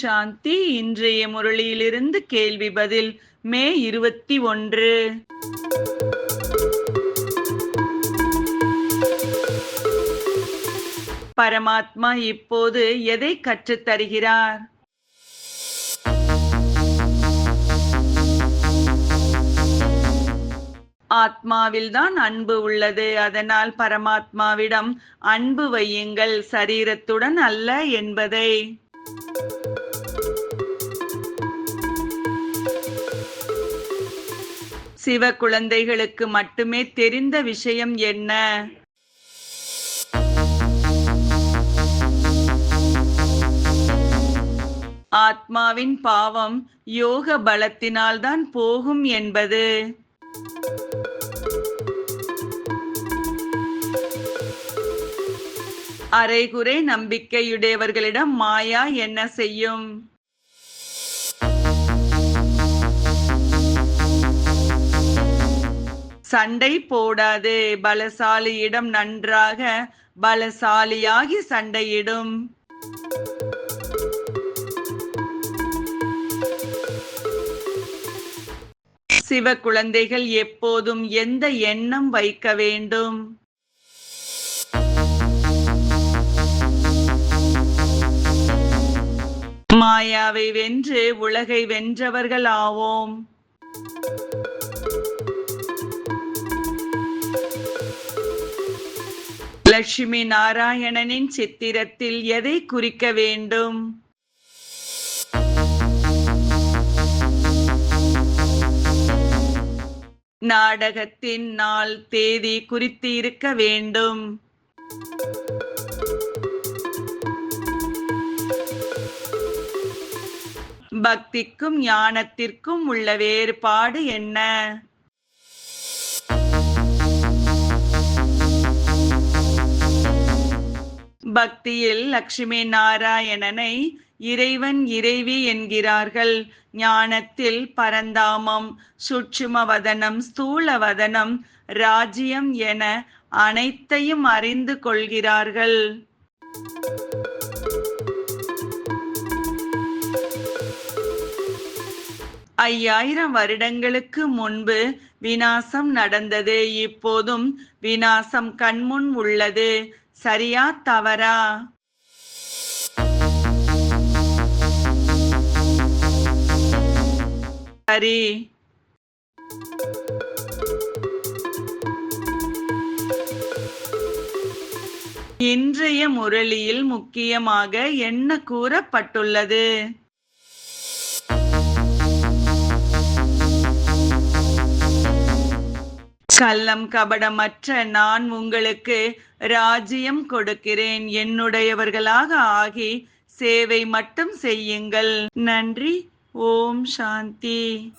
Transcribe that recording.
சாந்தி இன்றைய முரளியிலிருந்து கேள்வி பதில் மே இருபத்தி ஒன்று. பரமாத்மா இப்போது எதை கற்றுத் தருகிறார்? ஆத்மாவில்தான் அன்பு உள்ளது. அதனால் பரமாத்மாவிடம் அன்பு வையுங்கள். சரீரத்துடன் அல்ல என்பதை. சிவ குழந்தைகளுக்கு மட்டுமே தெரிந்த விஷயம் என்ன? ஆத்மாவின் பாவம் யோக பலத்தினால்தான் போகும் என்பது. அரைகுறை நம்பிக்கையுடையவர்களிடம் மாயா என்ன செய்யும்? சண்டை போடாதே பலசாலியிடம் நன்றாக பலசாலியாகி சண்டையிடும். சிவ குழந்தைகள் எப்போதும் எந்த எண்ணம் வைக்க வேண்டும்? மாயாவை வென்று உலகை வென்றவர்கள் ஆவோம் லட்சுமி நாராயணனின் சித்திரத்தில் எதை குறிக்க வேண்டும்? நாடகத்தின் நாள் தேதி குறித்து இருக்க வேண்டும். பக்திக்கும் ஞானத்திற்கும் உள்ள வேறுபாடு என்ன? பக்தியில் லக்ஷ்மி நாராயணனை இறைவன் இறைவி என்கிறார்கள். ஞானத்தில் பரந்தாமம் சுட்சும வதனம் ஸ்தூல வதனம் ராஜ்யம் என அனைத்தையும் அறிந்து கொள்கிறார்கள். ஐயாயிரம் வருடங்களுக்கு முன்பு வினாசம் நடந்தது. இப்போதும் வினாசம் கண்முன் உள்ளது. சரியா தவறா? சரி. இன்றைய முரளியில் முக்கியமாக என்ன கூறப்பட்டுள்ளது? கள்ளம் கபடமற்ற நான் உங்களுக்கு ராஜ்யம் கொடுக்கிறேன். என்னுடையவர்களாக ஆகி சேவை மட்டும் செய்யுங்கள். நன்றி. ஓம் சாந்தி.